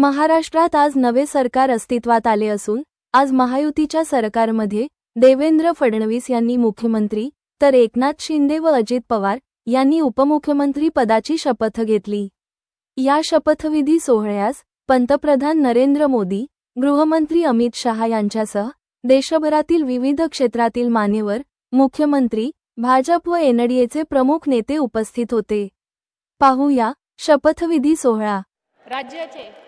महाराष्ट्रात आज नवे सरकार अस्तित्वात आले असून आज महायुतीच्या सरकारमध्ये देवेंद्र फडणवीस यांनी मुख्यमंत्री तर एकनाथ शिंदे व अजित पवार यांनी उपमुख्यमंत्री पदाची शपथ घेतली. या शपथविधी सोहळ्यास पंतप्रधान नरेंद्र मोदी गृहमंत्री अमित शहा यांच्यासह देशभरातील विविध क्षेत्रातील मान्यवर मुख्यमंत्री भाजप व एनडीएचे प्रमुख नेते उपस्थित होते. पाहूया शपथविधी सोहळा. राज्याचे